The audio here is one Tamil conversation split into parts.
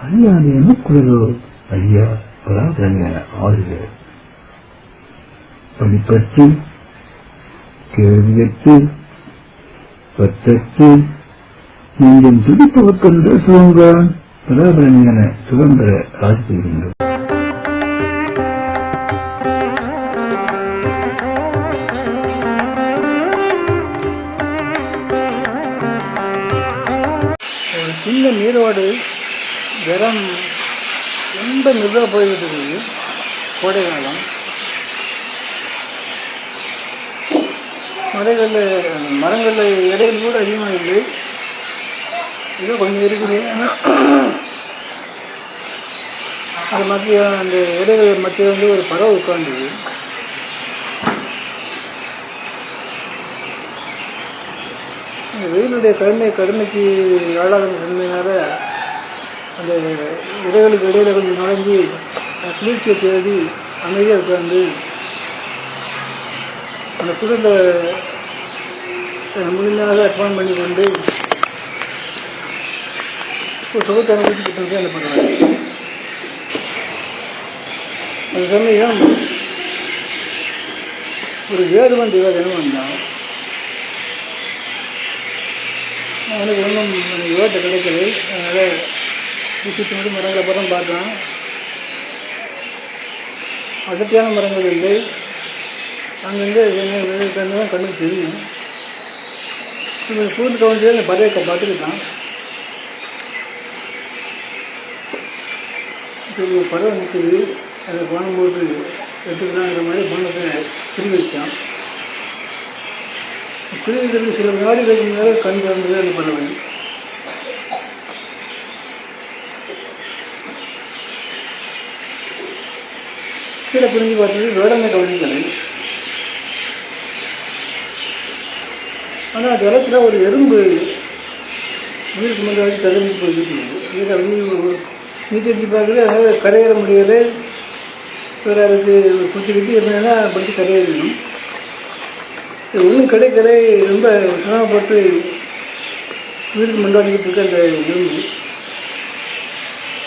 அல்லாது எனக்குள்ளதோ ஐயா பராதரங்க ஆறுகிறார் படிப்பற்று கேள்வியற்று பற்றற்று நீங்கள் துடிப்பவர்க்கென்று சுதந்திர பராபரஞான சுதந்திர ராஜ் பெறுகின்றோம் சின்ன நீரோடு ஜலம் ரொம்ப மெதுவாக போய்கிட்டு கோடை காலம். மலைகளில் மரங்களில் இடையில் கூட அதிகமாக இல்லை. ஏதோ கொஞ்சம் இருக்குது. அது மத்திய அந்த இடைகள் மத்தியில் வந்து ஒரு பறவை உட்காந்துது வெயிலுடைய கடுமை கடுமைக்கு ஆளாத தன்மையினால அந்த இடைகளுக்கு இடையில கொஞ்சம் நுழைஞ்சி குளிர்ச்சியை தேடி அமைதியாக உட்கார்ந்து அந்த குளிரில் முழுமையாக அட்வான் பண்ணி கொண்டு ஒரு சுகத்தை அனுபவிச்சுக்கிட்டு வந்து என்ன பண்ணுறாங்க அந்த சமயம் ஒரு வேடுவன் தேவதனம் வந்தான். அவனுக்கு ஒன்றும் யோட்ட கிடைக்கலை. அதனால் சுற்றி மட்டும் மரங்களை படம் பார்க்கலாம். அடர்த்தியான மரங்கள் இல்லை. அங்கங்கே தண்ணி கண்ணுக்கு தெரியும். இவன் சூழ்ந்து கவனிச்சு அந்த பறவைக்க பார்த்துக்கிட்டான் இப்போ ஒரு பறவை நிற்குது அதை பணம் போட்டு எடுத்துக்கலாங்கிற மாதிரி பணத்தை திரும்பி வச்சான். குருவிகளுக்கு சில வினாடிகளுக்கு மேலே கண் திறந்தது அந்த பறவை. கீழே புரிஞ்சு பார்த்தது வேடங்க கவனிக்கலை. ஆனால் ஜலத்தில் ஒரு எறும்பு நீருக்கு முன்னாடி தகுதி போயிட்டு இதில் நீச்சடிச்சு பார்க்குறது அதனால் கரையேற முடியலை. வேறு அதுக்கு குச்சிக்கிட்டு என்னென்னா படித்து கரையேறணும் ஒன்றும் கிடைக்கலை ரொம்ப சிரமப்பட்டு வீட்டுக்கு முன்னாடிக்கிட்டு இருக்க அந்த எறும்பு.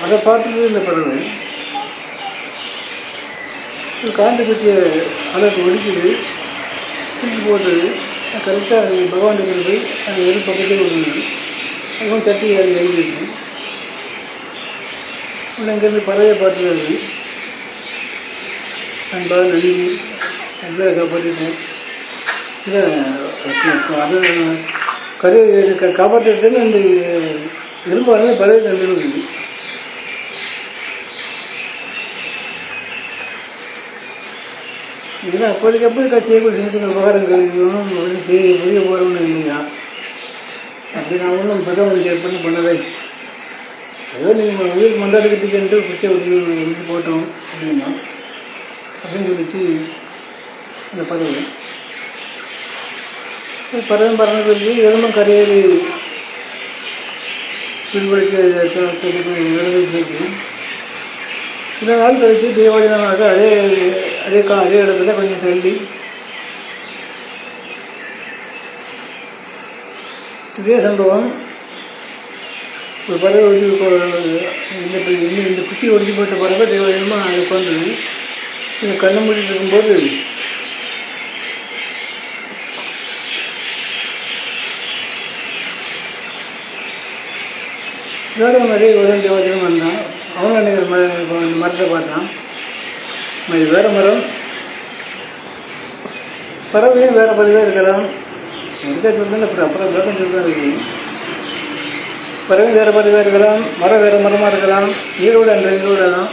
அதை பார்த்துட்டு இந்த பறவை. காண்டு பற்றிய அலக்கு ஒடிக்குது தூக்கி போட்டது கரெக்டாக அது பகவான் இருந்து அந்த எது பக்கத்தில் ஒரு அதுவும் தட்டி அது எழுதிருக்கு இங்கேருந்து பறவையை பார்த்துக்கிறது அன்பாக நன்றி நல்லா காப்பாற்றிட்டேன் இல்லை அது கரு காப்பாற்றிட்டேன்னு அந்த எறும்பு வரல பறவை இருக்குது இதெல்லாம் அப்போதைக்கு அப்போ செய்யக்கூடிய சின்ன சின்ன விவகாரங்கள் ஒன்றும் செய்ய புரிய போகிறோம்னு இல்லையா அப்படி நான் ஒன்றும் பிரதமர் ஏற்பட்டு பண்ணவே ஏதோ நீங்கள் உயிர் மண்டாடிக்கிட்டு பிச்சை உதவி எழுதி போட்டோம் அப்படின்னா அப்படின்னு சொல்லிச்சு பதவி. பறவை பறந்து சொல்லி எலும்பும் கரையேறி பின்பற்றி இருக்கு சில நாள் கழித்து தீபாவளி நாளாக அதே அதே கா அதே இடத்துல கொஞ்சம் தள்ளி. இதே சம்பவம். ஒரு பறவை ஒடிச்சு இந்த இன்னும் இந்த குச்சி ஒடிச்சு போட்ட பறவை தேவையமாக அது உட்காந்துது இந்த கண்ணை மூடிட்டு இருக்கும்போது இதோட மாதிரி ஒரு தேவதையும் வந்தான். அவனும் அன்னைக்கு மரத்தை பார்த்தான். இது வேற மரம். பறவையும் வேற பறவையாக இருக்கலாம். எங்கே சொல்லுங்க அப்புறம் அப்புறம் விளக்கம் சொல்லுதான் இருக்கு பறவை வேற பறவையாக இருக்கலாம் மரம் வேற மரமாக இருக்கலாம் ஈரோடு அந்த ஈரோடு தான்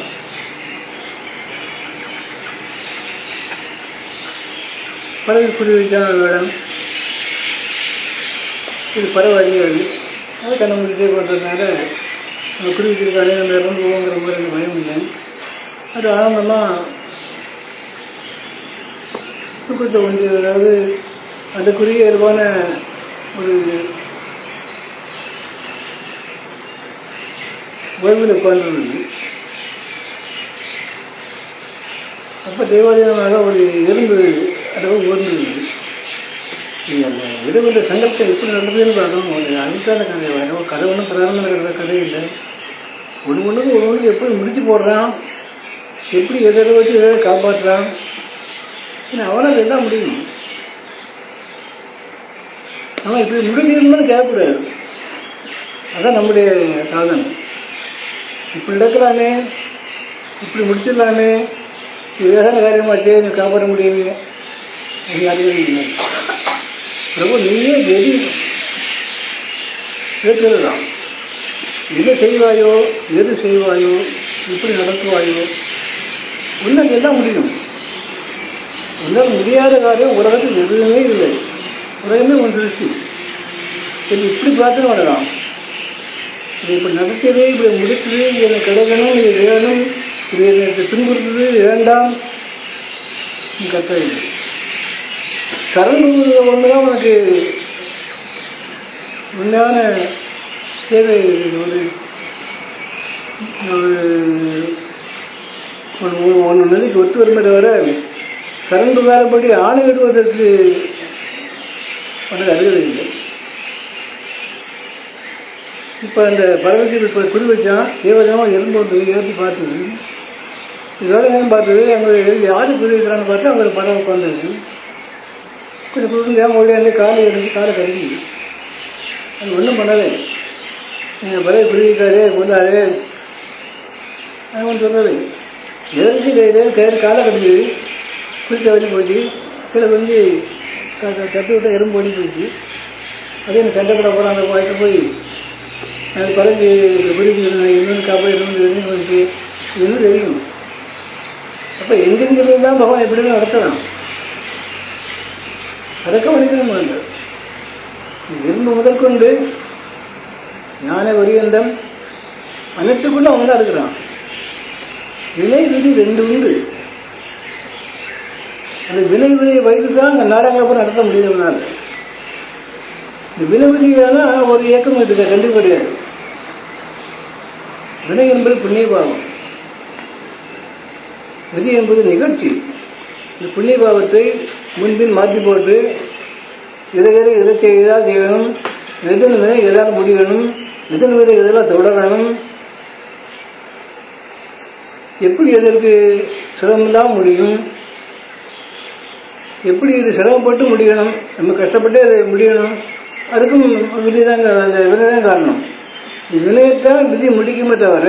பறவை குடி வைக்கான ஒரு இடம் இது பறவை அறியாது அது கண்ண முடிச்சே பண்ணுறதுனால நம்ம குறி வச்சிருக்காரு நம்ம இறந்து போவோங்கிற மாதிரி எனக்கு பயம் இல்லை. அது ஆனந்தமாக தூக்கத்தை உண்டு அதாவது அதுக்குரிய இயல்பான ஒரு ஓய்வில் உட்கார்ந்து அப்போ தேவாலயமாக ஒரு எறும்பு அளவு ஓர்ந்துருந்தது இது அந்த விடுதலை சங்கல்பம் எப்படி நடந்ததுன்னு பார்க்கணும் ஒரு அழுத்தான கதை. வரும் கதை ஒன்றும் பிராரம்பம் நடக்கிற கதை இல்லை. ஒன்று ஒன்றுக்கு ஒரு ஒன்று எப்படி முடிச்சு போடுறான்? எப்படி எதை எதை வச்சு எதை காப்பாற்றுறான் அவனால் என்ன முடியும்? ஆனால் இப்படி முடிஞ்சிருந்தோம்னு கேட்கக்கூடாது. அதான் நம்முடைய சாதனை. இப்படி நடக்கலாமே இப்படி முடிச்சிடலாமே இது வேகன காரியமாச்சே நீ காப்பாற்ற முடியலையே அது அறிவு பிரபு நீயே எது கேட்கிறதான் எது செய்வாயோ எது செய்வாயோ இப்படி நடத்துவாயோ உன்னால் எல்லாம் முடியும். உன்னால் முடியாத காரியம் உலகத்தில் எதுவுமே இல்லை. உலகமே ஒன்று திருஷ்டி. சரி இப்படி பார்த்து வரலாம். இது இப்படி நடத்தியது இப்படி முடித்தது இதை கிடைக்கணும் இது வேணும் இது எனக்கு துன்புறுத்துது வேண்டாம். நீ கத்த சரண் ஒன்றுதான் உனக்கு உண்மையான சேவை ஒரு ஒரு ஒன்று நிலைக்கு ஒத்து வருமே தவிர கரண்ட் வேலைப்படி ஆணையிடுவதற்கு உனக்கு அருகதை இல்லை. இப்போ அந்த பறவைக்கு இப்போ குறி வச்சான் தேவதமாக எறும்பு ஏற்றி பார்த்தது. இதோட ஏன் பார்த்தது அங்கே யார் குறி வைக்கிறான்னு பார்த்தா அங்கே ஒரு பறவை உட்காந்துருக்கு கொஞ்சம் கொடுத்து ஏன் ஓடியாந்து காலை எடுத்து காலை கருகி. அது ஒன்றும் பண்ணலை நீங்கள் பறவை குறி வைக்காதே கொண்டாரு அது ஒன்றும் சொல்லலை எதிர்த்து கையில் கயிறு காலை கட்டி குளிக்க வழி போச்சு கீழே வந்து தட்டு விட்ட எறும்பு ஓடி போச்சு அதே எனக்கு சண்டை கூட போகிறாங்க போயிட்டு போய். அது பறந்து பிடிச்சி இன்னொன்று காப்பாடு இன்னொன்று இருந்து இன்னும் தெரியும் அப்போ எங்கெங்கிறது தான் பகவான் எப்படிலாம் நடத்தலாம்? அதை கவனிக்கணும் வேண்டும் முதல் முதற்கொண்டு ஞான வரியந்தம் அனைத்துக்குள்ள அவங்க தான் இருக்கிறான் விலை விதி ரெண்டு உண்டு. அந்த விலை விதியை வைத்து தான் அங்கே நாடகாபுரம் நடத்த முடியுதுனால இந்த விலை விதியான ஒரு இயக்கம் இதுக்கு கண்டிப்பாக கிடையாது. வினை என்பது புண்ணிய பாவம் விதி என்பது நிகழ்ச்சி. இந்த புண்ணிய பாவத்தை முன்பின் மாற்றி போட்டு இதை வேறு இதை செய்தால் செய்யணும் எதன் வினை எதால் முடியணும் எதன் விதை எதெல்லாம் தொடரணும் எப்படி எதற்கு சிரமம்தான் முடியும் எப்படி இது சிரமப்பட்டு முடியணும்? நம்ம கஷ்டப்பட்டு அதை முடியணும். அதுக்கும் விதி தான் அந்த விலை தான் காரணம். வினையத்தான் விதி முடிக்குமே தவிர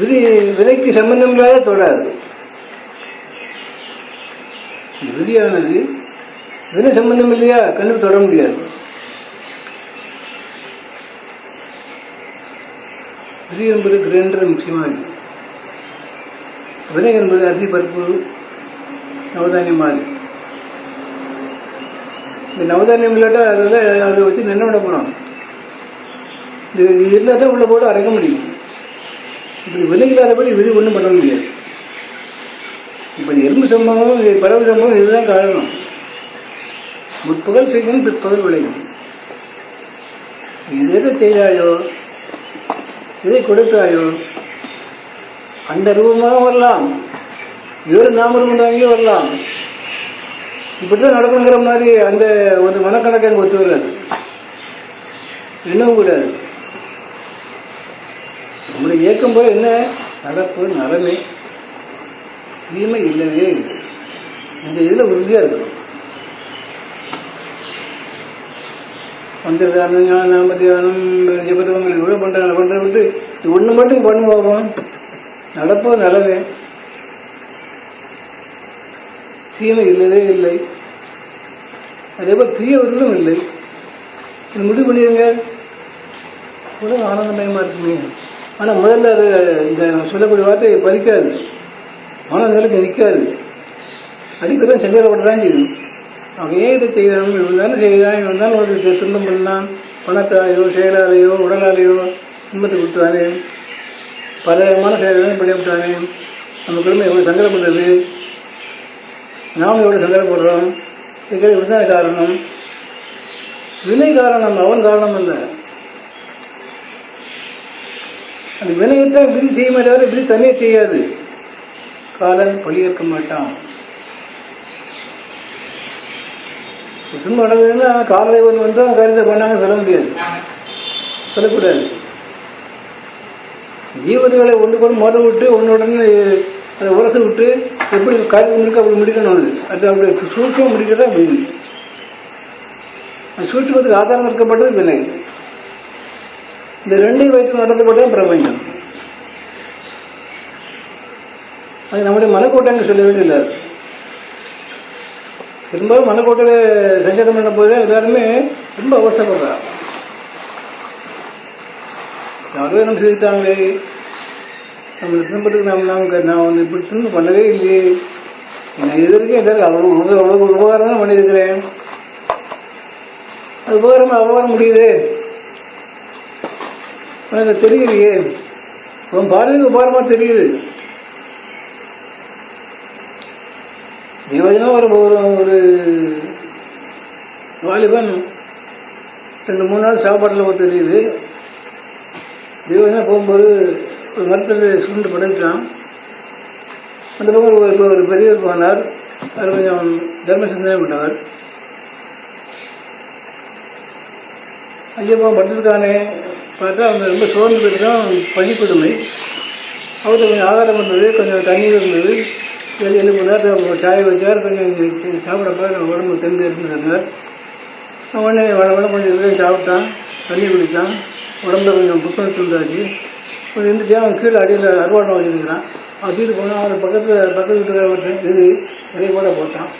விதி விலைக்கு சம்பந்தம் இல்லாத தொடாது. விதியானது வினை சம்பந்தம் இல்லையா? கண்டு தொட முடியாது. விதி என்பது கிரைண்டர் முக்கியமானது. வினை என்பது அரிசி பருப்பு நவதானியம் மாதிரி இந்த நவதானியம் இல்லாட்டா அதில் அதை வச்சு என்ன பண்ண போகிறோம் இது இல்லாட்டா உள்ள போட்டு அரைக்க முடியும். இப்படி விலங்கில்லாதபடி இல்லாதபடி விதி ஒன்றும் பண்ண முடியாது. இப்போ எறும்பு சம்பவம் பறவை சம்பவம் இதுதான் காரணம். முற்பகல் செய்யும் பிற்பகல் விளையும். இது எதை செய்தாயோ எதை கொடுத்தாயோ அந்த ரூபமாக வரலாம். வேறு நாமரூபம் தாங்கியே வரலாம். இப்படிதான் நடக்குங்கிற மாதிரி அந்த ஒரு மனக்கணக்கு அங்கே ஒத்து வராது என்னவும் கூடாது நம்மளை இயக்கம் போல என்ன நடப்பு நலமே தீமை இல்லவே இல்லை இந்த இதில் உறுதியாக இருக்கணும் மந்திரதானம் ஞான நாமத்தியானம் ஜபதவங்கள் இவ்வளோ பண்ணுறாங்க பண்ணுறது விட்டு இது ஒன்று மட்டும் பண்ணுவோம் பார்ப்போம் நடப்போ நலவே தீமை இல்லவே இல்லை. அதே போல் தீயவர்களும் இல்லை. இது முடிவு பண்ணிடுங்க உலகம் ஆனந்தமயமாக இருக்குமே. ஆனால் முதல்ல அது இந்த சொல்லக்கூடிய வார்த்தை பலிக்காது. மாணவர்களுக்கு நிற்காது. அதுக்குதான் சஞ்சலப்பட்டு தான் செய்யும். அவன் ஏன் இதை செய்யணும் இவன் தானே செய்கிறான் இவன் தான் ஒரு துன்பம் பண்ணான். பணத்தாலேயோ செயலாலேயோ உடலாலேயோ துன்பத்தை கொடுத்தானே. பல விதமான செயல்களை பண்ணிவிட்டானே. நம்ம குடும்பம் எவ்வளோ சங்கடப்படுறது நாம் எவ்வளோ சந்தேகப்படுறோம் இதுக்கு வினை காரணம். வினை காரணம் அவன் காரணம் இல்லை அந்த வினையைத்தான் விதி செய்ய தவிர விதி தனியே செய்யாது. காலன் பழியேற்க மாட்டான். சும்மா நடந்ததுன்னா காலதேவன் வந்து அந்த காரியத்தை பண்ணாங்க சொல்ல முடியாது. சொல்லக்கூடாது. ஜீவன்களை ஒன்று கூட மோத விட்டு ஒன்றுடன் அதை உரசை விட்டு எப்படி காரியம் முடிக்க அப்படி முடிக்கணும் அது அது அப்படி சூட்சம் முடிக்கிறதா மீன் அந்த சூட்சமத்துக்கு ஆதாரம் இருக்கப்பட்டது வினை இந்த ரெண்டையும் வைத்து நடத்தப்பட்டது பிரபஞ்சம். அது நம்முடைய மனக்கூட்டங்கள் சொல்ல வேண்டியதில்லை. பெரும்பாலும் மனக்கோட்டையில் சஞ்சாரம் பண்ண போது எல்லாருமே ரொம்ப அவசரப்படுறாங்க. யாரோ என்ன செய்தாங்களே நம்ம திரும்பத்துக்கு நம்ம நாம் நான் வந்து இப்படி திரும்ப பண்ணவே இல்லையே. நான் இது வரைக்கும் எல்லாரும் அவ்வளோ அவ்வளோ அவ்வளோ உபகாரம் தான் பண்ணியிருக்கிறேன். அது உபகாரம் அபகாரம் முடியுது. எனக்கு தெரியலையே. உன் பார்வைக்கு உபகாரமாக தெரியுது. தேவஜனம் வர ஒரு ஒரு வாலிபன் ரெண்டு மூணு நாள் சாப்பாட்டில் தெரியுது. தேவஜனம் போகும்போது ஒரு மரத்தில் சுருண்டு படுத்துட்டான் அந்த பக்கம் ஒரு இப்போ ஒரு பெரியவர் போனார். அவர் கொஞ்சம் தர்ம சிந்தனை பண்ணவர் ஐயப்பா படுத்திருக்கானே பார்த்தா அவங்க ரொம்ப சோர்ந்து பனி கொடுமை அவருக்கு கொஞ்சம் ஆகாரம் பண்ணது கொஞ்சம் தண்ணீர் இருந்தது. எழுதி என்ன பண்ணார்? சாய் வச்சார். கொஞ்சம் சாப்பிடப்பா நம்ம உடம்பு தெம்பு இருந்துருந்தார் உடனே வள கொஞ்சம் சாப்பிட்டான். தண்ணி குடித்தான் உடம்புல கொஞ்சம் புத்தகம் இருந்தாச்சு இருந்துச்சு அவன் கீழே அடியில் அறுவாடம் வச்சுருக்கிறான் அவன் தூக்கிட்டு போனான் அவன் பக்கத்தில் பக்கத்து வீட்டுக்காரன் இது நிறைய போட போட்டான்.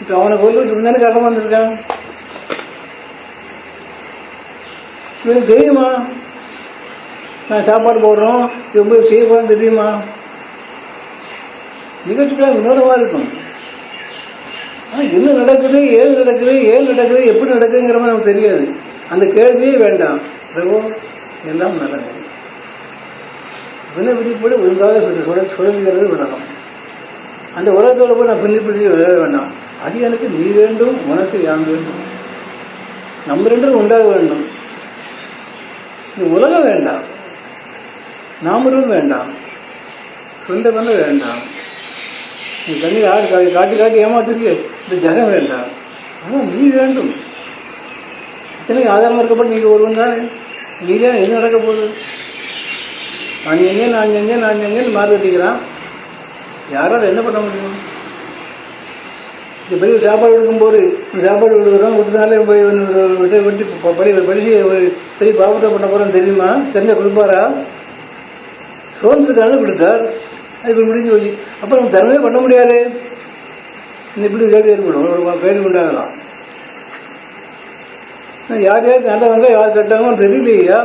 இப்போ அவனை கொல்லுக்கு முன்னாடி கடன் வந்திருக்கான்? இவனுக்கு தெரியுமா? நான் சாப்பாடு போடுறோம் இது ரொம்ப செய்ய போகிறேன்னு தெரியுமா? நிகழ்ச்சிக்காக வினோதமாக இருக்கும். ஆனால் என்ன நடக்குது ஏது நடக்குது ஏன் நடக்குது எப்படி நடக்குதுங்கிற மாதிரி நமக்கு தெரியாது. அந்த கேள்வியே வேண்டாம். பிரபு எல்லாம் நடக்கும் வினை விதிப்படி ஒழுங்காக சுழ சுழல்கிறது உலகம் அந்த உலகத்தோட போய் நான் பின்னி பிடிச்சி வேண்டாம். அது எனக்கு நீ வேண்டும் உனக்கு யான் வேண்டும்? நம்ம ரெண்டும் உண்டாக வேண்டும். இந்த உலகம் வேண்டாம். நாமரும் வேண்டாம். சொந்த பண்ண வேண்டாம். நீ தண்ணி யாரு காட்டி காட்டி ஏமாத்துறியே இந்த ஜகம் வேண்டாம். ஆனால் நீ வேண்டும். இத்தனைக்கு ஆதாரமாக இருக்கப்பட்டு நீங்கள் ஒருவன் தானே. நீ என்ன நடக்க போகுது? நான் எங்கே நான் எங்கே நான் எங்கேன்னு மாறு கட்டிக்கிறான். யாரால் என்ன பண்ண முடியும்? இந்த பெரிய சாப்பாடு கொடுக்கும்போது சாப்பாடு கொடுக்குறோம் கொடுத்தனாலே போய் விட்டு வெட்டி ப- படி படிச்சு ஒரு பெரிய பாவத்தை பண்ண போகிறோம் தெரியுமா? தெரிஞ்ச கொடுப்பாரா? சோர்ந்துருக்காரு கொடுத்தார். அது இப்படி முடிஞ்சு போச்சு. அப்போ நம்ம தர்மமே பண்ண முடியாது. இந்த இப்படி கேள்வி ஏற்படும் ஒரு கேள்வி உண்டாகலாம். யார் யாருக்கு நல்லவங்க யார் கெட்டவங்க தெரியலையா?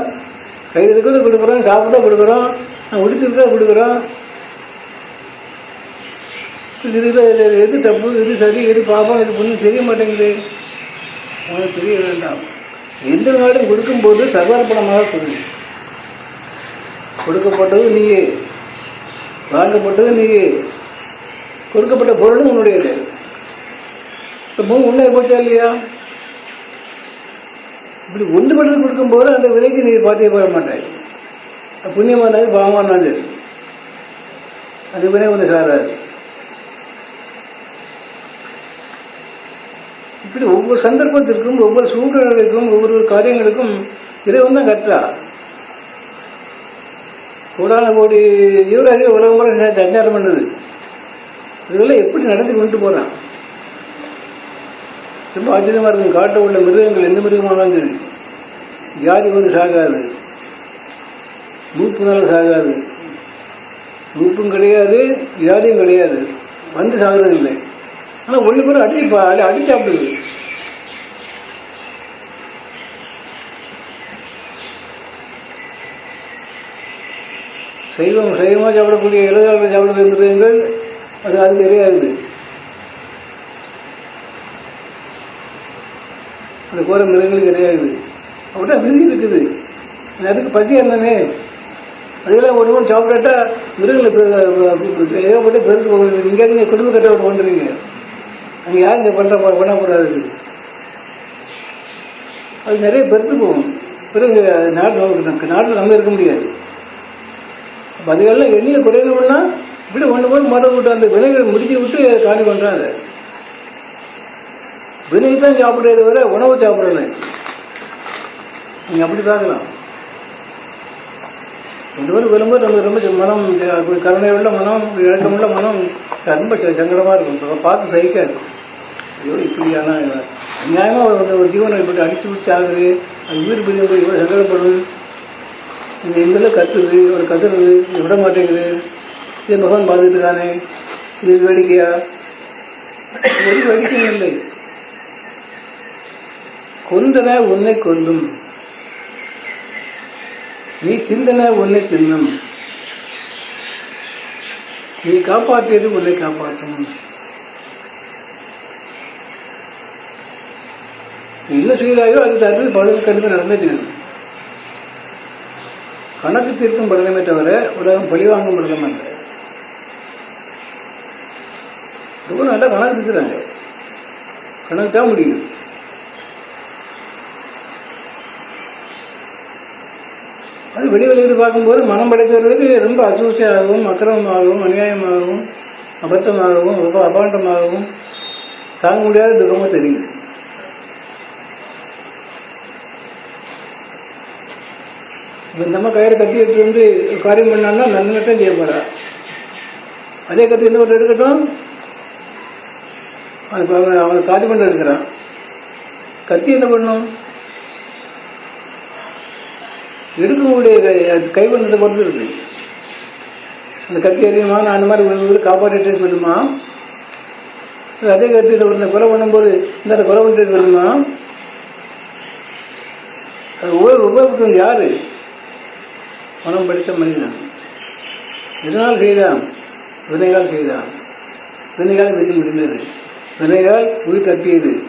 கை இருக்கிறத கொடுக்குறோம் சாப்பிட கொடுக்குறோம் உடுத்திருக்க கொடுக்குறோம். இது எது தப்பு எது சரி எது பாபம் எது புண்ணியம் தெரிய மாட்டேங்குது. உனக்கு தெரிய வேண்டாம். எந்த நாடும் கொடுக்கும்போது சர்வார்ப்பணமாக கொடு கொடுக்கப்பட்டது நீயே. வாங்கப்பட்டது நீயே. கொடுக்கப்பட்ட பொருளும் உன்னுடையது. இப்போ உன்னை போச்சா இல்லையா? இப்படி ஒன்றுபட்டது கொடுக்கும்போது அந்த விலைக்கு நீ பார்த்தே போக மாட்டாய். புண்ணியமானது பாவமானது அது விலை ஒன்று சாராது. இப்படி ஒவ்வொரு சந்தர்ப்பத்திற்கும் ஒவ்வொரு சூழ்நிலைகளுக்கும் ஒவ்வொரு காரியங்களுக்கும் இறைவன் தான் கற்றா. கோடான கோடி ஜீவராசி உலகம் கூட சஞ்சாரம் பண்ணுது. இதெல்லாம் எப்படி நடந்து கொண்டு போறான்? ரொம்ப ஆச்சரியமா இருக்கும். காட்டு உள்ள மிருகங்கள் எந்த மிருகமானாலும் சரி. வியாதி வந்து சாகாது. மூப்புனால சாகாது. மூப்பும் கிடையாது வியாதியும் கிடையாது. வந்து சாகிறது இல்லை ஆனால் ஒண்ணு பேர் அடி அடி- சாப்பிடுது. சைவம் சைவமாக சாப்பிடக்கூடிய இளதாளர்கள் சாப்பிடக்கூடிய மிருகங்கள் அது அது தெரியாது அந்த கோர மிருகங்களுக்கு கிடையாது அப்படின்னா விதி இருக்குது. அதுக்கு பசி என்னமே? அதெல்லாம் ஒன்று ஒன்று சாப்பிடாட்டா மிருகங்களை ஏகப்பட்டு பெருந்து போகுது. இங்கே நீங்கள் குடும்ப கட்டோட பண்ணுறீங்க அங்கே யாரும் இங்கே பண்ணுற பண்ணக்கூடாது அது நிறைய பெருந்து போகும். பிறகு நாடு நமக்கு நாட்டில் நம்ம இருக்க முடியாது. அப்போ அதுக்கெல்லாம் எண்ணியை குறையணும்னா இப்படி ஒன்று போய் மொதல் விட்டு அந்த வினைகளை முடிச்சு விட்டு காலி பண்ணுறாங்க வினை தான் சாப்பிட்றத விட உணவு சாப்பிடல நீங்கள் அப்படி பார்க்கலாம். ரெண்டு பேரும் வரும்போது நமக்கு ரொம்ப மனம் கருணையுள்ள மனம் இழக்கமுள்ள மனம் ரொம்ப சங்கடமா இருக்கும். பார்த்து சகிக்காது. ஐயோ இப்படியான அநியாயமா ஒரு ஒரு ஜீவனை இப்படி அடிச்சு விட்டு ஆகுது. அது உயிர் பிரிவு இவ்வளோ சங்கடப்படுது. இந்த எங்கெல்லாம் கத்துது ஒரு கத்துறது விட மாட்டேங்குது. இது பகவான் பார்த்துட்டு தானே இது வேடிக்கையா? ஒரு வேடிக்கையும் இல்லை. கொந்தன உன்னை கொல்லும். நீ சிந்தன உன்னை தின்னும் நீ காப்பாற்றியது உன்னை காப்பாற்றும். என்ன செய்கிறாயோ அது தகுதி பலன் கண்டிப்பாக நடந்தே கணக்கு தீர்க்கும் பலனமே தவிர உலகம் பழிவாங்கும் பலனம் அல்ல. ரொம்ப நல்லா கணக்கு தீர்க்கிறாங்க. கணக்கு தான் முடியும். அது வெளி பார்க்கும்போது மனம் படைத்தவர்களுக்கு ரொம்ப அசூசியாகவும் அக்கிரமமாகவும் அநியாயமாகவும் அபத்தமாகவும் ரொம்ப அபாண்டமாகவும் தாங்க முடியாத துக்கமாக தெரியுது. இப்போ நம்ம கயிறு கட்டி எடுத்து வந்து காரியம் பண்ணான்னா நல்ல நட்டம் செய்ய போறா. அதே கத்தி இன்னொரு எடுக்கட்டும் அது அவன் அவன் காரியம் பண்ண எடுக்கிறான் கத்தி என்ன பண்ணும்? எடுக்கக்கூடிய கை- அது கைவண்ணத்தை பொறுத்து இருக்கு. அந்த கத்தி அறியுமா நான் அந்த மாதிரி ஒரு காப்பாற்றிட்டே சொல்லுமா? அதே கத்தியில் ஒரு கொலை பண்ணும்போது இந்த கொலை பண்ணிட்டு சொல்லுமா? அது ஒவ்வொரு உபயோகத்தும் யாரு? மனம் படித்த மனிதன். எதனால் செய்தான்? வினைகால் செய்தான். வினைகால் விதி முடிந்தது வினைகால் உயிர் தப்பியது.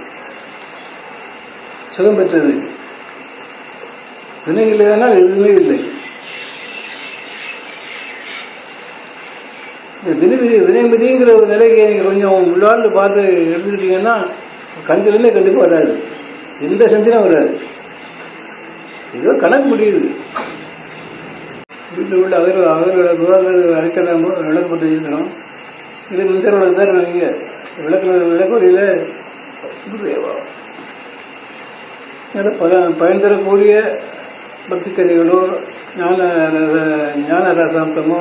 சுகம் பெற்றது. வினை இல்லையானால் எதுவுமே இல்லை. இந்த வினைவிதி ஒரு நிலைக்கு நீங்கள் கொஞ்சம் உள்ளாண்டு பார்த்து எடுத்துக்கிட்டீங்கன்னா கஞ்சலுமே கண்டிப்பாக வராது. எந்த செஞ்சிலும் வராது. ஏதோ கணக்கு முடியுது. வீட்டில் உள்ள அவர் அவரோட குரல்கள் அழைக்கலாம் விளக்கு போட்டு வச்சுக்கணும் இது மின்சார விளக்கு தான் வைங்க விளக்கு விளக்குறையில் பல பயன் தரக்கூடிய பக்தி கதைகளோ ஞான ரச- ஞான ரசாப்தமோ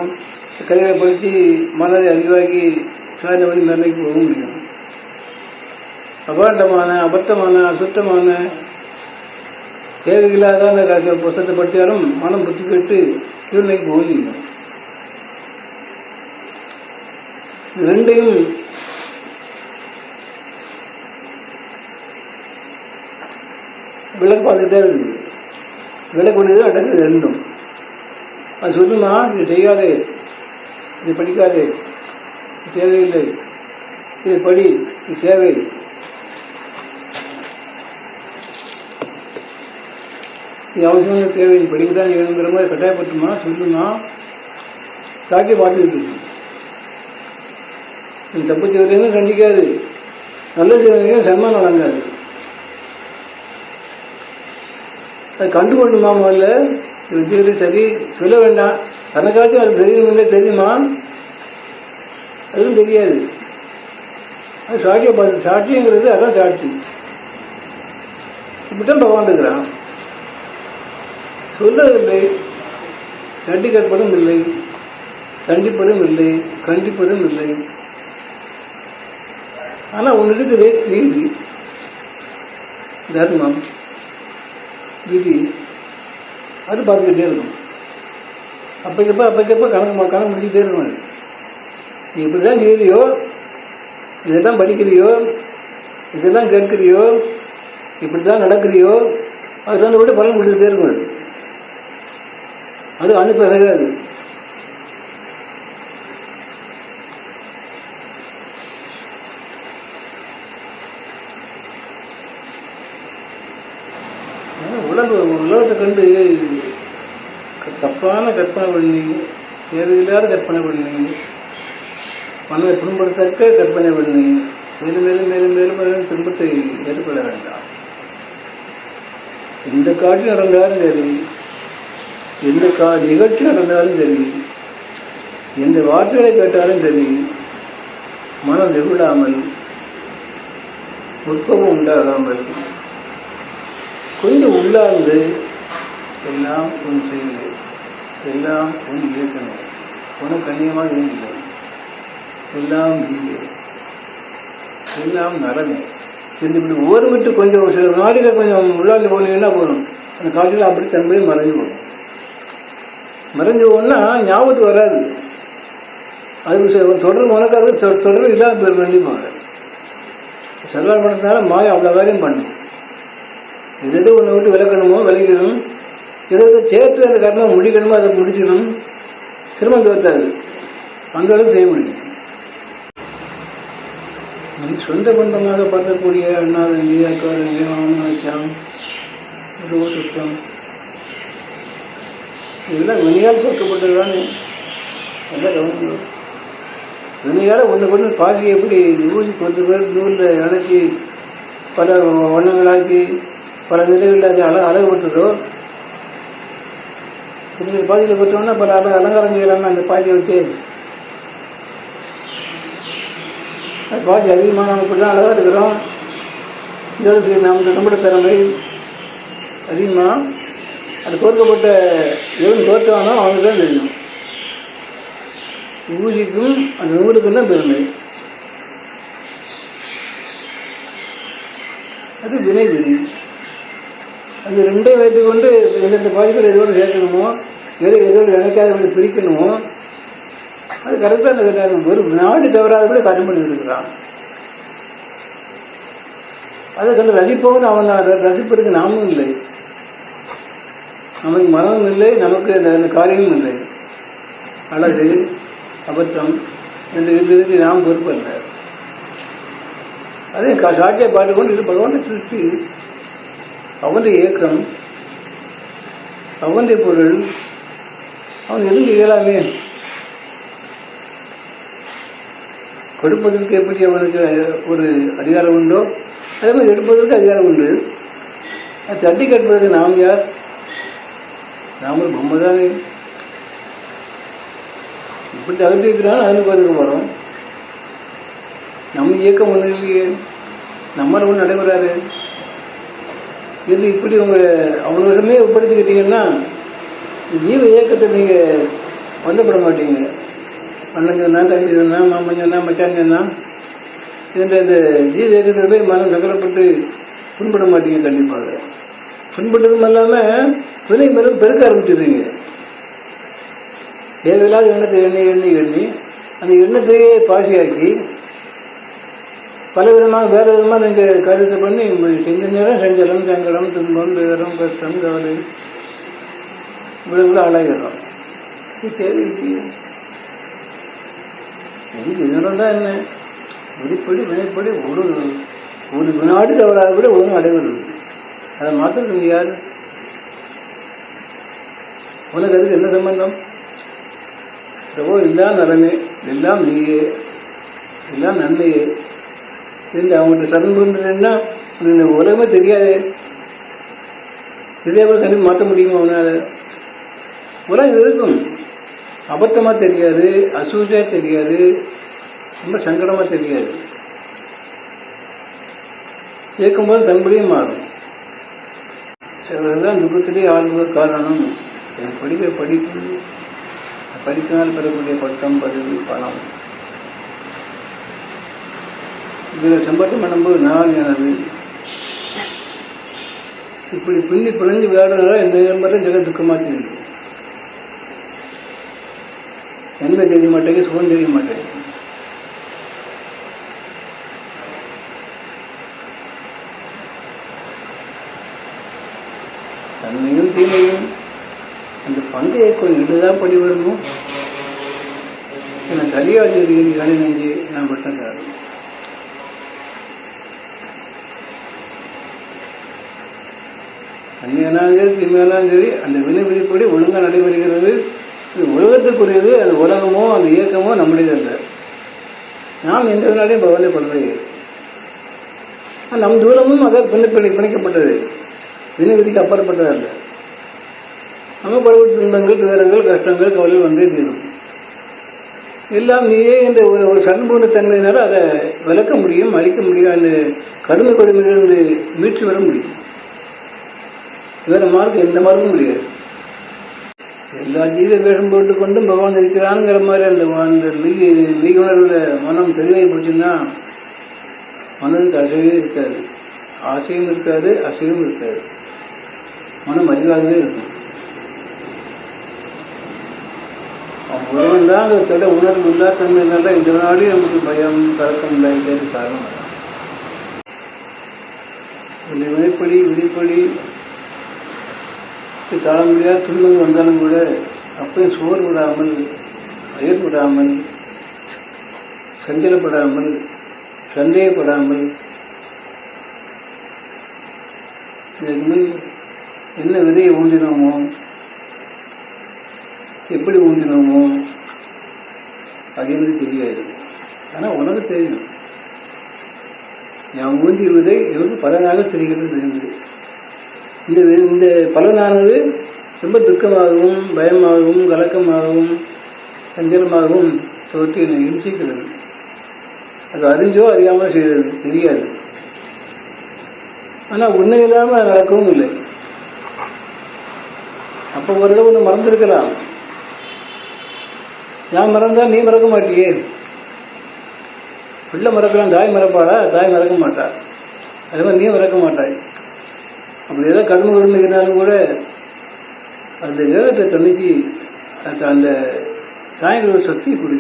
கதைகளை படித்து மனதை அறிவாக்கி சார்ந்த வழி நிலைக்கு போக முடியும். அபாண்டமான அபத்தமான அசுத்தமான தேவையில்லாத அந்த க- புஸ்தகத்தை படித்தாலும் மனம் புத்தி பெற்று கீழ்நிலைக்கு போக முடியும் ரெண்டையும் விளக்கு பார்த்துக்கிட்டே இருக்குது. விளக்கு ஒன்று அடங்குது ரெண்டும். அது சொல்லுமா இது செய்யாதே இது படிக்காதே தேவையில்லை இது படி இது தேவை. இது அவசியமான தேவை நீ படிக்கதான் வேணுங்கிற மாதிரி கட்டாயப்படுத்துமா சொல்லுமா? சாக்கிய பார்த்துக்கிட்டு இருக்கு. நீ தப்பு செய்வதையும் கண்டிக்காது. நல்ல செய்வதையும் சன்மானம் வழங்காது. அது கண்டுகொள்ளுமா முதல்ல? இது சரி சொல்ல வேண்டாம். தனக்காச்சும் அது தெரியுமில்லை தெரியுமா? அதுவும் தெரியாது. அது சாட்சியை பார்த்து சாட்சிங்கிறது அதான் சாட்சி. இப்படித்தான் பகவான் இருக்கிறான். சொல்லவில்லை தண்டிக்கப்படும் இல்லை. தண்டிப்பதும் இல்லை. கண்டிப்பதும் இல்லை. ஆனால் ஒன்று இருக்குது நீதி. தர்மம். விதி அது பார்த்துக்கிட்டே இருக்கும் அப்பக்கப்ப அப்பக்கப்ப கணக்கு கணக்கு முடிச்சுட்டே இருக்கும் அது. நீ இப்படிதான் செய்யறியோ இதெல்லாம் படிக்கிறியோ இதெல்லாம் கேட்கிறியோ இப்படிதான் நடக்கிறியோ அது வந்து விட பலன் கொடுத்துட்டே இருக்கும் அது. அது கண்டு தப்பான கற்பனை பண்ணி தேவையில்லாத கற்பனை பண்ணி மனதை புண்படுத்தக்க கற்பனை பண்ணி மேலும் மேலும் மேலும் மேலும் மேலும் துன்பத்தை ஏற்பட வேண்டாம். எந்த காட்சி நடந்தாலும் சரி எந்த கா நிகழ்ச்சி நடந்தாலும் சரி எந்த வார்த்தைகளை கேட்டாலும் சரி மனம் நெருடாமல் உற்பவம் உண்டாகாமல் கொஞ்சம் உள்ளார்ந்து எல்லாம் உன் செய்யுது எல்லாம் உன் இயக்கமே. உனக்கு கண்ணியமாக இருந்தில்லை. எல்லாம் நீயே. எல்லாம் நலமே. இந்த இப்படி ஓர் விட்டு கொஞ்சம் சில நாடுகள் கொஞ்சம் உள்ளாண்டு போனீங்கன்னா போதும்? அந்த காட்டில் அப்படி தன்மை மறைஞ்சு போகும். மறைஞ்சு போனா ஞாபகத்துக்கு வராது. அது சில தொடர் உனக்கு அது தொ- தொடர் இல்லாத பேர் கண்டிப்பாங்க செல்லார் பண்ணதுனால மாய அவ்வளோ காரியம் பண்ணும். எது எது ஒன்று விட்டு விளக்கணுமோ விளக்கணும் இதற்கு சேர்த்து அந்த கர்மம் முடிக்கணுமோ அதை முடிச்சிடணும் சிரமம் தோற்றாது அந்த அளவுக்கு செய்ய முடியும். சொந்த பந்தமாக பார்க்கக்கூடிய அண்ணாத நீயாக்காரங்க மாமனாச்சாம் சுத்தம் இதெல்லாம் வினையால் கொடுக்கப்பட்டதுதானே தானே கவனிக்கணும். வினையால் ஒன்று கொண்டு பாசி எப்படி ஊசி கொண்டு பேர் நூலில் அணைச்சி பல வண்ணங்களாக்கி பல நிலைகளில் அது அழ அழகுபட்டதோ சில பாதியில் கொட்டோம்னா பல அலங்காரம் செய்யலாம் அந்த பாதியை வச்சு பாதி அதிகமாக நம்ம இப்படி தான் அழகாக இருக்கிறோம் இதற்கு நமக்கு நம்முடைய திறமை அதிகமாக அது கோர்க்கப்பட்ட எவன் தோற்றானோ அவனுக்கு தான் தெரியும். ஊசிக்கும் அந்த நூலுக்கும் தான் பெருமை அது வினை விதி. அது ரெண்டையும் வைத்துக்கொண்டு எந்தெந்த பாதிப்புகள் எதோடு சேர்க்கணுமோ எது எதோடு நினைக்காதபடி பிரிக்கணுமோ? அது கரெக்டாக அந்த கட்டாயம். ஒரு நாடு தவறாதபடி கடன் பண்ணி இருக்கிறான் அதை கண்டு ரசிப்பவன் அவன். ர- ரசிப்பதற்கு நாமும் இல்லை. நமக்கு மனமும் இல்லை நமக்கு அந்த காரியமும் இல்லை. அழகு அபத்தம் என்று இருந்ததுக்கு நாம் பொறுப்பல்ல. அதே கா- சாட்சியை பார்த்துக்கொண்டு இது பகவான சிருஷ்டி அவனுடைய இயக்கம் அவனுடைய பொருள் அவன் எதுவும் இயலாமே? கொடுப்பதற்கு எப்படி அவனுக்கு ஒரு அதிகாரம் உண்டோ? அதே மாதிரி எடுப்பதற்கு அதிகாரம் உண்டு. தட்டி கட்டுவதற்கு நாம் யார்? நாம் ஒரு பொம்மை தானே. இப்படி தகுதி இருக்கிறான் அதுக்கு அதுக்கு வரும். நம்ம இயக்கம் ஒன்றும் இல்லையே. நம்மளால ஒன்றும் நடைபெறாது. இது இப்படி உங்க அவங்க விஷயமே உட்படுத்திக்கிட்டீங்கன்னா ஜீவ இயக்கத்தை நீங்க வந்தப்பட மாட்டீங்க. அண்ணன் சொன்னா தம்பி சொன்னா மாமன் சொன்னா மச்சான் சொன்னா இந்த ஜீவ இயக்கத்தில் போய் மனம் சங்கடப்பட்டு புண்பட மாட்டீங்க கண்டிப்பாக. புண்பட்டதும் இல்லாம வினை மேலும் பெருக்க ஆரம்பிச்சிடுறீங்க. தேவையில்லாத எண்ணத்தை எண்ணி எண்ணி எண்ணி அந்த எண்ணத்தையே பாசியாக்கி பல விதமாக வேற விதமாக நீங்கள் கருத்து பண்ணி செஞ்ச நேரம் செஞ்சலம் சங்கடம் துன்பம் துயரம் கஷ்டம் கவலை இவ்வளவு ஆளாகிறோம் இது எனக்கு இதனால தான் என்ன? விதிப்படி வினைப்படி ஒரு ஒரு வினாடி தவறாக கூட ஒன்றும் அடைவது அதை மாத்திரம் யார்? உனக்கு அதுக்கு என்ன சம்பந்தம்? பிரபு எல்லாம் நலமே எல்லாம் நீயே எல்லாம் நன்மையே. இருந்து அவங்கள்ட்ட சரண் இந்த உலகமே தெரியாது. இதே போல கண்டிப்பாக மாற்ற முடியுமா அவனால? உலகம் இருக்கும். அபத்தமா தெரியாது அசூசியாக தெரியாது ரொம்ப சங்கடமா தெரியாது. கேட்கும்போது தன்படியும் மாறும். சிலர்தான் துக்கத்திலே ஆழ்வதற்கு காரணம். என் படிக்கிற படிப்பு. படிப்பினால் பெறக்கூடிய பட்டம் பதவி பணம். இதில் சம்பாட்டம் பண்ணும்போது நான் இப்படி பின்னி பிழைஞ்சு விளையாடுறதா இந்த மாதிரி ஜெக துக்கமாக தெரியுது நன்மை தெரிய மாட்டேங்க சுகம் தெரிய மாட்டேங்க. தன்மையும் தீமையும் அந்த பண்டைய கொஞ்சம் இதுதான் படி வரணும் எனக்கு சரியா தெரியும் கலை நெஞ்சு நான் விட்டேன் நன்மையானாலும் சரி தீமையானாலும் சரி அந்த வினை விதிப்படி ஒழுங்காக நடைபெறுகிறது. இது உலகத்துக்குரியது அந்த உலகமோ அந்த இயக்கமோ நம்முடையது அல்ல நாம் எந்த நாளையும் பகவானை நம் தூரமும் அதால் பின்னப்படி பிணைக்கப்பட்டது. வினை விதிக்கு அப்பாற்பட்டது அல்ல நம்ம படுகொடு துன்பங்கள் துயரங்கள் கஷ்டங்கள் கவலை வந்தே தீரும். எல்லாம் நீயே என்ற ஒரு ஒரு சண்பூர்ண தன்மையினால அதை விளக்க முடியும் அழிக்க முடியும் அந்த கடுமை கொடுமையிலிருந்து மீட்டு வர முடியும். வேற மார்க்கம் எந்த மார்க்கும் முடியாது. எல்லா ஜீவ வேஷம் போட்டு கொண்டும் பகவான் இருக்கிறானுங்கிற மாதிரி அந்த அந்த மெய் மெய் உணர்வுல மனம் தெளிவாகி போச்சுன்னா மனதுக்கு அசைவே இருக்காது. ஆசையும் இருக்காது அசையும் இருக்காது. மனம் அறிவாகவே இருக்கும். அவன் தான் அந்த தொட உணர்வு இல்லாதன்மையினால இந்த நாளையும் நமக்கு பயம் கலக்கம் இல்லாதது காரணம். அதான். இந்த வினைப்படி விதிப்படி தாழ முடியாத துன்பங்கள் வந்தாலும் கூட அப்பயும் சோறு விடாமல் அயற்படாமல் சஞ்சலப்படாமல் சந்தேகப்படாமல் இதுக்கு என்ன விதையை ஊந்தினோமோ எப்படி ஊந்தினோமோ அது எனக்கு தெரியாது. ஆனால் உனக்கு தெரியும். நான் ஊந்திய விதை எனக்கு பலனாக தெரிகிறது தெரிஞ்சது இந்த இந்த பலனானது ரொம்ப துக்கமாகவும் பயமாகவும் கலக்கமாகவும் சஞ்சலமாகவும் தோற்றி என்னை இம்சிக்கிறது. அது அறிஞ்சோ அறியாமல் செய்கிறது தெரியாது. ஆனால் உண்மை இல்லாமல் நடக்கவும் இல்லை. அப்போ ஒரு ஒன்று மறந்துருக்கலாம். நான் மறந்தா நீ மறக்க மாட்டியே. பிள்ளை மறக்கலாம் தாய் மறப்பாளா? தாய் மறக்க மாட்டா. அதே மாதிரி நீ மறக்க மாட்டாய். அப்படி ஏதோ கடுமை கொடுமைனாலும் கூட அந்த வேகத்தை தணிச்சு அந்த தாய்களோட சக்தி கொடு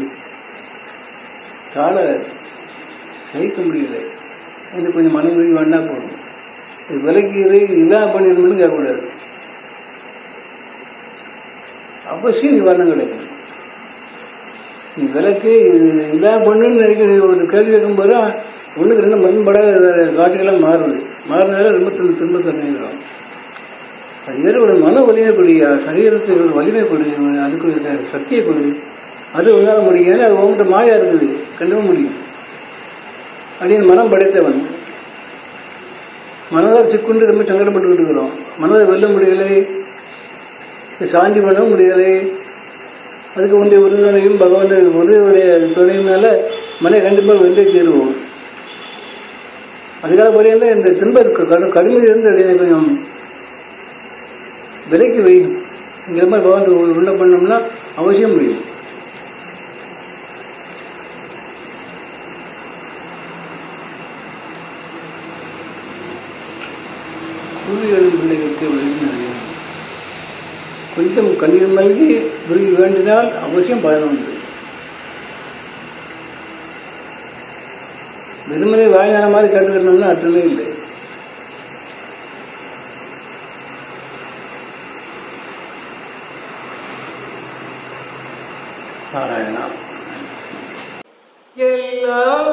தாழ சகிக்க முடியல. இது கொஞ்சம் மனம் வேணா போதும். இது விலைக்கு இது இல்லாம பண்ணிடணும்னு கேட்கக்கூடாது. அவசியம் நிவாரணம் கிடைக்கும் நீ விலைக்கு இதாக பண்ணுன்னு நினைக்கிற ஒரு கேள்வி கேட்கும்போது ஒன்றுக்கு ரெண்டு மண்பட காட்சிகளாக மாறுது. மாறினால ரொம்ப திரும்ப திரும்ப தன்மைகிறோம் அது ஒரு மன வலிமை கொடியா சரீரத்துக்கு ஒரு வலிமை கொடு அதுக்கு ஒரு சக்தியை கொடு அது உங்களால் முடியும் ஏன்னா அது உங்கள்கிட்ட மாயா இருக்குது கண்டிப்பாக முடியும். அப்படின்னு மனம் படைத்தவன் மனதால் சிக்குண்டு ரொம்ப சங்கடப்பட்டு இருக்கிறோம். மனதை வெல்ல முடியலை சாந்தி பண்ண முடியலை. அதுக்கு உண்டிய உறுதுணையும் பகவான் உறுதியுடைய துணையினால மனை கண்டிப்பாக வென்றே தீருவோம். அதுக்காக முறையில் இந்த துன்ப கடு கடுமையிலிருந்து அதை கொஞ்சம் விலைக்கு வை. இந்த மாதிரி பகவான் உள்ள பண்ணோம்னா அவசியம் முடியும். கூலிகளும் பிள்ளைகளுக்கு விளைவினது கொஞ்சம் கண்ணீர் மல்கி விரும்பி வேண்டினால் அவசியம் பயணம் உண்டு. வெறுமனே வாய்ஞான மாதிரி கண்டுக்கணும்னா அர்த்தமே இல்லை. நாராயணா. எல்லாம்